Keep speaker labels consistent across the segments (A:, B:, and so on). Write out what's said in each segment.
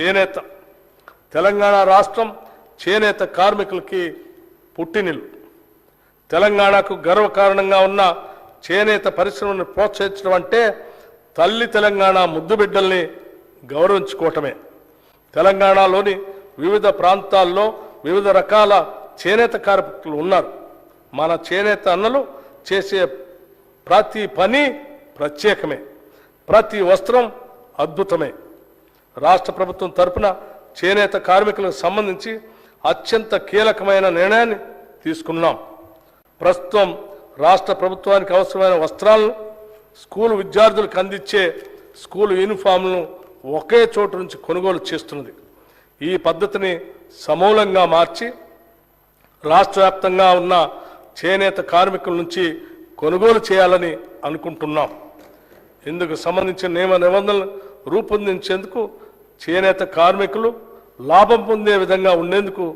A: చేనేత. తెలంగాణ రాష్ట్రం చేనేత కార్మికులకి పుట్టినిల్లు. తెలంగాణకు గర్వకారణంగా ఉన్న చేనేత పరిశ్రమను ప్రోత్సహించడం అంటే తల్లి తెలంగాణ ముద్దు బిడ్డల్ని గౌరవించుకోవటమే. తెలంగాణలోని వివిధ ప్రాంతాల్లో వివిధ రకాల చేనేత కార్మికులు ఉన్నారు. మన చేనేత అన్నలు చేసే ప్రతి పని ప్రత్యేకమే. ప్రతి వస్త్రం అద్భుతమే. రాష్ట్ర ప్రభుత్వం తరపున చేనేత కార్మికులకు సంబంధించి అత్యంత కీలకమైన నిర్ణయాన్ని తీసుకున్నాం. ప్రస్తుతం రాష్ట్ర ప్రభుత్వానికి అవసరమైన వస్త్రాలను స్కూల్ విద్యార్థులకు అందించే స్కూల్ యూనిఫామ్లను ఒకే చోటు నుంచి కొనుగోలు చేస్తున్నది. ఈ పద్ధతిని సమూలంగా మార్చి రాష్ట్ర వ్యాప్తంగా ఉన్న చేనేత కార్మికుల నుంచి కొనుగోలు చేయాలని అనుకుంటున్నాం. ఇందుకు సంబంధించిన నియమ నిబంధనలు రూపొందించేందుకు చేనేత కార్మికులు లాభం పొందే విధంగా ఉండేందుకు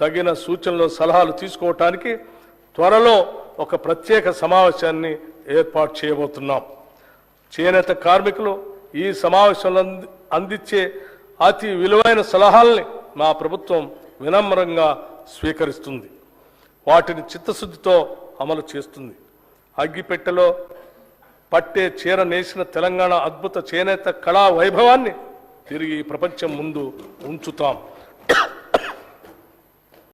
A: తగిన సూచనలు సలహాలు తీసుకోవటానికి త్వరలో ఒక ప్రత్యేక సమావేశాన్ని ఏర్పాటు చేయబోతున్నాం. చేనేత కార్మికులు ఈ సమావేశంలో అంది- అందించే అతి విలువైన సలహాల్ని మా ప్రభుత్వం వినమ్రంగా స్వీకరిస్తుంది. వాటిని చిత్తశుద్ధితో అమలు చేస్తుంది. అగ్గిపెట్టెలో పట్టే చీర నేసిన తెలంగాణ అద్భుత చేనేత కళా వైభవాన్ని తిరిగి ప్రపంచం ముందు ఉంచుతాం.